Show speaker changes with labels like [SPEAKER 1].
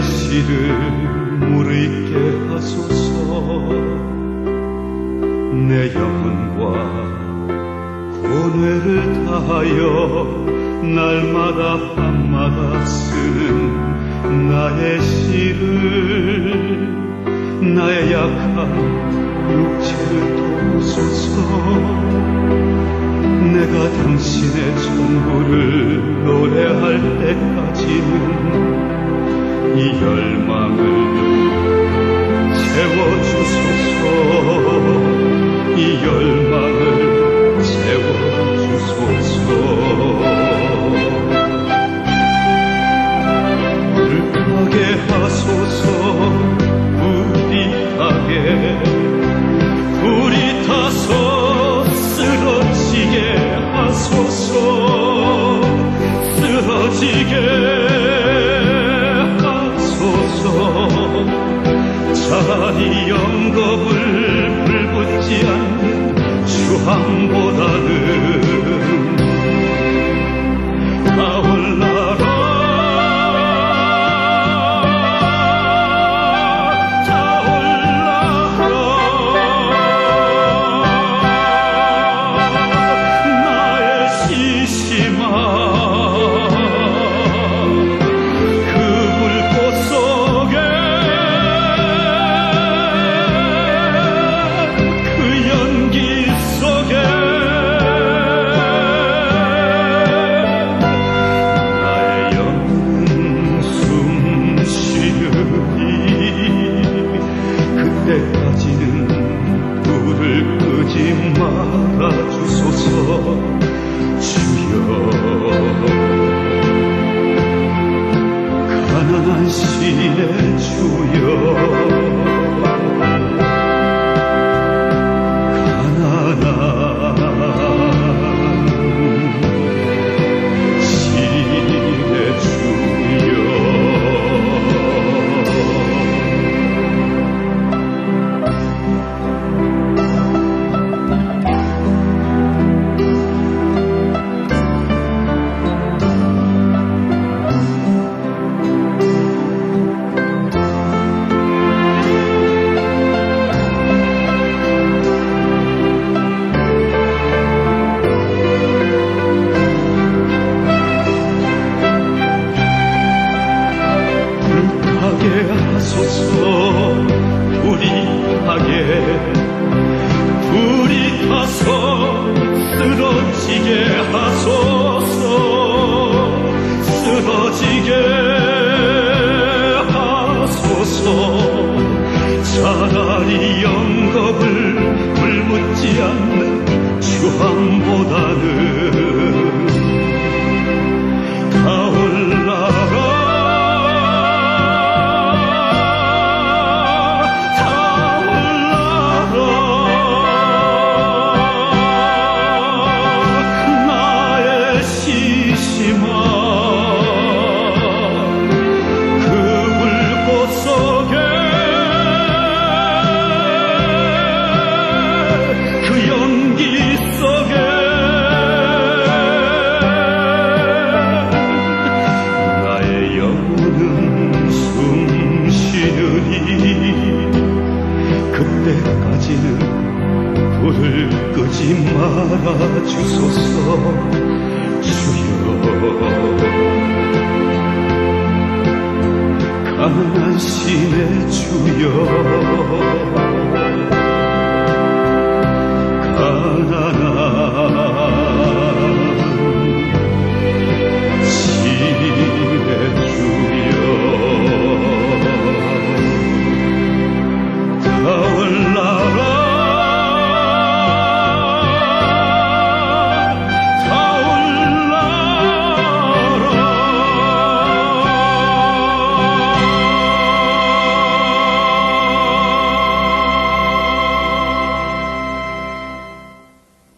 [SPEAKER 1] 진실을 물있게 하소서. 내 영혼과 고뇌를 다하여 날마다 밤마다 쓰는 나의 시를 나의 약한 육체를 도우소서. 내가 당신의 전부를 노래할 때까지는 이 열망을 채워주 주 타서 쓰러지게 하소서 쓰러지게 하소서. 차라리 영겁을 불묻지 않는 주함보다는 주소서 주여 가난한 신의 주여. 가난한